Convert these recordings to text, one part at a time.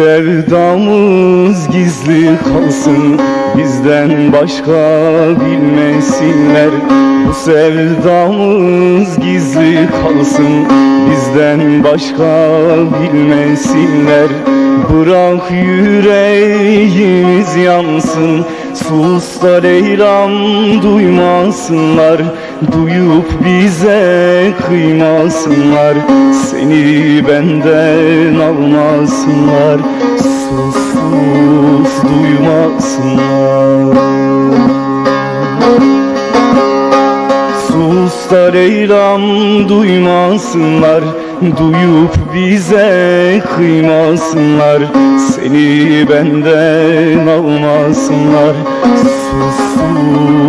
sevdamı gizli kalsın Bizden başka bilmesinler. Bu sevdamız gizli kalsın Bizden başka bilmesinler. Bırak yüreğimiz yansın Sus da Leyla'm duymasınlar. Duyup bize kıymasınlar Seni benden almasınlar Leyla'm duymasınlar Duyup bize kıymasınlar. Seni benden almasınlar. Sus sus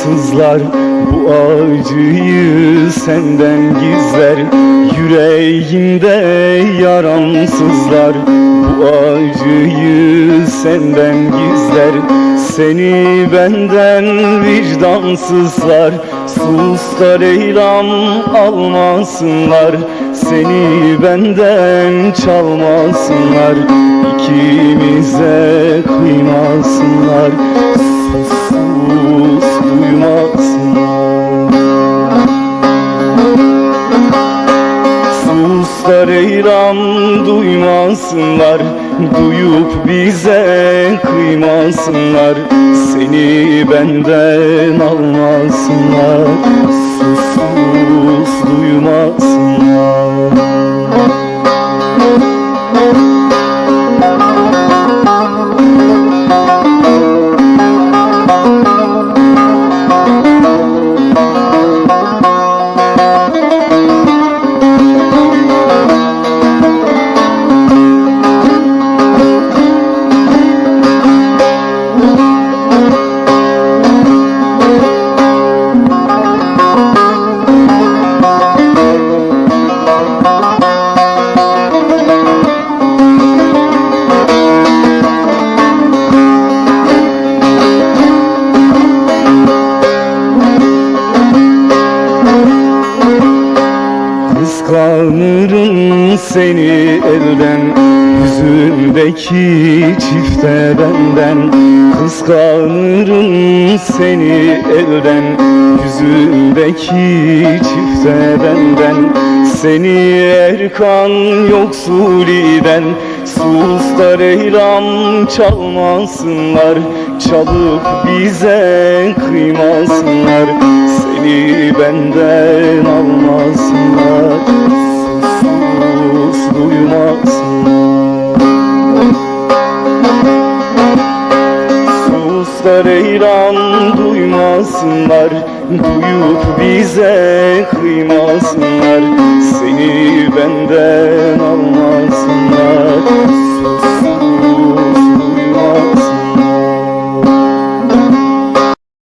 yaramsızlar Bu acıyı senden gizler. Yüreğimde yaramsızlar Bu acıyı senden gizler. Seni benden vicdansızlar. Sus da Leyla'm almasınlar. Seni benden çalmasınlar. İkimize kıymasınlar. Sus sus duymasınlar Sus da Leyla'm duymasınlar Duyup bize kıymasınlar. Seni benden almasınlar Sus sus duymasınlar Kıskanırım seni elden Yüzündeki çifte benden. Kıskanırım seni elden Yüzündeki çifte benden. Seni Erkan yoksuliden Sus da Leyla'm çalmasınlar. Çalıp bize kıymasınlar. Seni benden almasınlar Da Leyla'm duymasınlar Duyup bize kıymasınlar. Seni benden